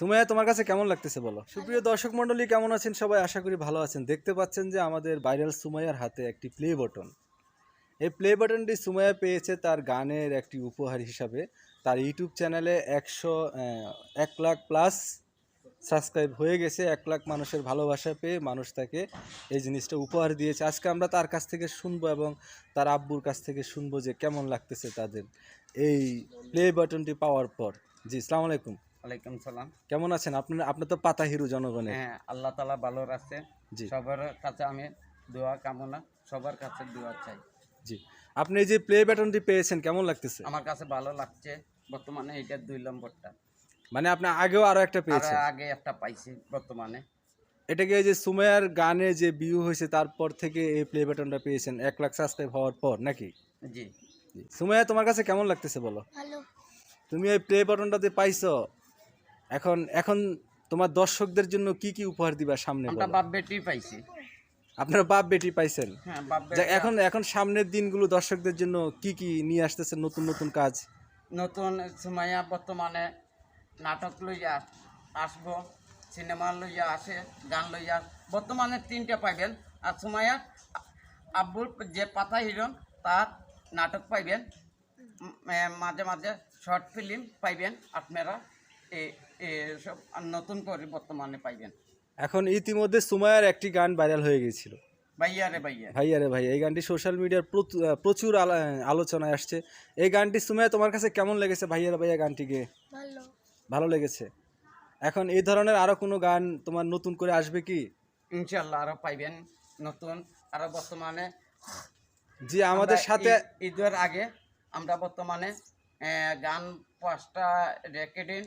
সুমাইয়া, তোমার কাছে কেমন লাগতেছে বলো? সুপ্রিয় দর্শক মণ্ডলী, কেমন আছেন সবাই? আশা করি ভালো আছেন। দেখতে পাচ্ছেন যে আমাদের ভাইরাল সুমাইয়ার হাতে একটি প্লে বটন এই প্লে বাটনটি সুমাইয়া পেয়েছে তার গানের একটি উপহার হিসাবে। তার ইউটিউব চ্যানেলে একশো এক লাখ প্লাস সাবস্ক্রাইব হয়ে গেছে। এক লাখ মানুষের ভালোবাসা পেয়ে মানুষ তাকে এই জিনিসটা উপহার দিয়েছে। আজকে আমরা তার কাছ থেকে শুনব এবং তার আব্বুর কাছ থেকে শুনব যে কেমন লাগতেছে তাদের এই প্লে বাটনটি পাওয়ার পর। জি, সালাম আলাইকুম। ওয়ালাইকুম সালাম। কেমন আছেন? আপনার আপনি তো পাতা হিরো জনগণের। হ্যাঁ আল্লাহ তালা ভালো রাখছে। জি। সবার কাছে আমি দোয়া কামনা সবার কাছে দোয়া চাই। জি। আপনি এই যে প্লে ব্যাটনটি পেয়েছেন কেমন লাগতেছে? আমার কাছে ভালো লাগছে। বর্তমানে এটা দুই নম্বরটা। মানে আপনি আগেও আরও একটা আর পেয়েছেন? আগে একটা পাইছি বর্তমানে। এটাকে এই যে সুমাইয়ার গানে যে ভিউ হয়েছে তারপর থেকে এই প্লে বাটনটা পেয়েছেন। এক লাখ সাবস্ক্রাইব হওয়ার পর নাকি? জি। জি। সুমাইয়া তোমার কাছে কেমন লাগতেছে বলো? ভালো। তুমি এই প্লে বাটনটাতে পাইছো? এখন এখন তোমার দর্শকদের জন্য কি কি উপহার দিবা সামনে আমরা বাপ বেটি পাইছি। আপনার বাপ বেটি পাইছেন? হ্যাঁ এখন এখন সামনের দিনগুলো দর্শকদের জন্য কি কি নিয়ে আসতেছে নতুন নতুন কাজ? নতুন সময়া বর্তমানে নাটক লইয়া আসব সিনেমা লইয়া আসে গান লইয়া। বর্তমানে তিনটে পাইবেন আর সময়া আব্বুর যে পাতা হিরণ তার নাটক পাইবেন। মাঝে মাঝে শর্ট ফিল্ম পাইবেন আপনারা। এ- এসব আর নতুন করে বর্তমানে পাইবেন। এখন ইতিমধ্যে সুমাইয়ার একটি গান ভাইরাল হয়ে গিয়েছিল। ভাইয়া রে ভাইয়া। ভাইয়া রে ভাই এই গানটি সোশ্যাল মিডিয়ার প্রচুর আলা- আলোচনায় আসছে। এই গানটি সুমাইয়া তোমার কাছে কেমন লেগেছে ভাইয়া রে ভাইয়া গানটিকে ভালো। ভালো লেগেছে। এখন এই ধরনের আরও কোনো গান তোমার নতুন করে আসবে কি? ইনশাল্লাহ আরও পাইবেন নতুন আরও বর্তমানে। জি আমাদের সাথে ঈদ- ঈদের আগে আমরা বর্তমানে গান পাঁচটা রেকর্ডিং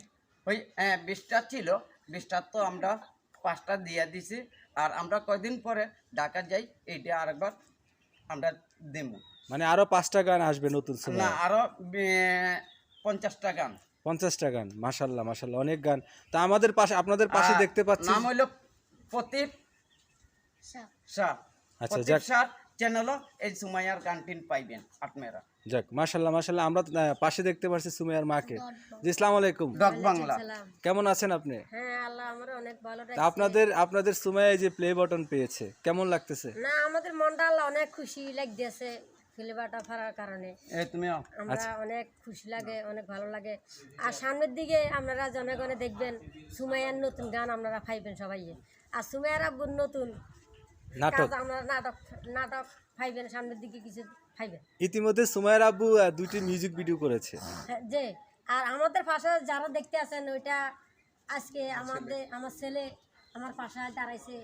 ওই হ্যাঁ, বিশটা ছিল। বিশটা তো আমরা পাঁচটা দিয়ে দিছি। আর আমরা কয়দিন পরে ঢাকা যাই এইটা আরেকবার আমরা দেব মানে আরও পাঁচটা গান আসবে নতুন না আরও পঞ্চাশটা গান। পঞ্চাশটা গান মাসাল্লাহ মাসাল্লাহ অনেক গান। তা আমাদের পাশে আপনাদের পাশে দেখতে পাচ্ছি নাম হইল শাহ। আচ্ছা, যাক। চ্যানেলও এই সুমাইয়ার গানটিন পাইবেন আপনারা। যাক মাসাল্লাহ মাসাল্লাহ আমরা পাশে দেখতে পাচ্ছি সুমাইয়ার মাকে। জি ইসলাম আলাইকুম। ডক বাংলা। কেমন আছেন আপনি? হ্যাঁ আল্লাহ আমার অনেক ভালো রাখছে। আপনাদের আপনাদের সুমাইয়া যে প্লে বাটন পেয়েছে কেমন লাগতেছে? না আমাদের মনটা আল্লাহ অনেক খুশি লাগতেছে ফিলিবাটা ফারার কারণে। আমরা আচ্ছা। অনেক খুশি লাগে অনেক ভালো লাগে। আর সামনের দিকে আপনারা জনগণে দেখবেন সুমাইয়ার নতুন গান আপনারা পাইবেন সবাই আর সুমাইয়ার নতুন নাটক? নাটক নাটক পাইবেন সামনের দিকে কিছু ইতিমধ্যে আব্বু দুইটি মিউজিক ভিডিও করেছে। হ্যাঁ, যে আর আমাদের পাশে যারা দেখতে আছেন ওইটা আজকে আমাদের আমার ছেলে আমার পাশে দাঁড়াইছে।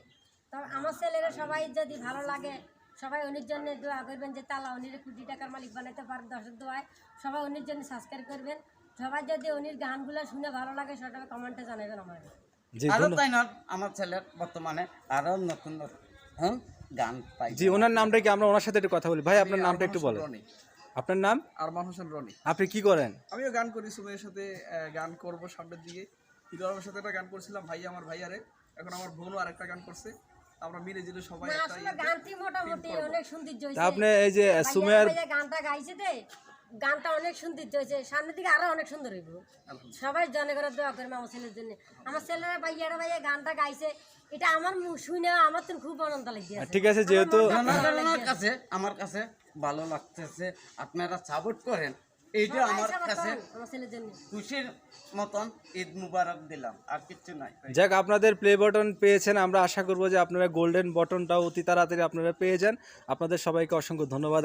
তো আমার ছেলের সবাই যদি ভালো লাগে সবাই উনির জন্য দোয়া করবেন যে তালা উনির কোটি টাকার মালিক বানাইতে পারে দশের দোয়ায়। সবাই উনির জন্য সাবস্ক্রাইব করবেন। সবাই যদি উনির গানগুলো শুনে ভালো লাগে সেটা কমেন্টে জানাবেন আমাকে। জি আরও ধন্য- তাই না আমার ছেলের বর্তমানে আরও নতুন নতুন গান পাই জি ওনার নামটা কি? আমরা ওনার সাথে একটু কথা বলি। ভাই আপনার নামটা একটু বলেন। রনি। আপনার নাম? আরমান হোসেন রনি। আপনি কি করেন? আমিও গান করি সুমের সাথে গান করব সামনের দিকে। আলমের সাথে একটা গান করছিলাম ভাই আমার ভাইয়ারে। এখন আমার বোনও আরেকটা গান করছে। আমরা মিলে জিলে সবাই একটা আসলে গানটি মোটামুটি অনেক সৌন্দর্য তা আপনি এই যে সুমাইয়ার গানটা গাইছে দে গানটা অনেক সৌন্দর্য হয়েছে সামনের দিকে আরও অনেক সুন্দর হইব। সবাই জনগণের দোয়া করবে আমার ছেলের জন্য। আমার ছেলেরা ভাইয়ারা ভাইয়া গানটা গাইছে এটা আমার শুনে আমার তো খুব আনন্দ লাগছে। ঠিক আছে যেহেতু জনগণের কাছে আমার কাছে ভালো লাগতেছে আপনারা সাপোর্ট করেন। এইটা আমার কাছে আমার খুশির মতন ঈদ মুবারক দিলাম আর কিচ্ছু নাই। যাক আপনাদের প্লে বাটন পেয়েছেন আমরা আশা করব যে আপনারা গোল্ডেন বটনটাও অতি তাড়াতাড়ি আপনারা পেয়ে যান। আপনাদের সবাইকে অসংখ্য ধন্যবাদ।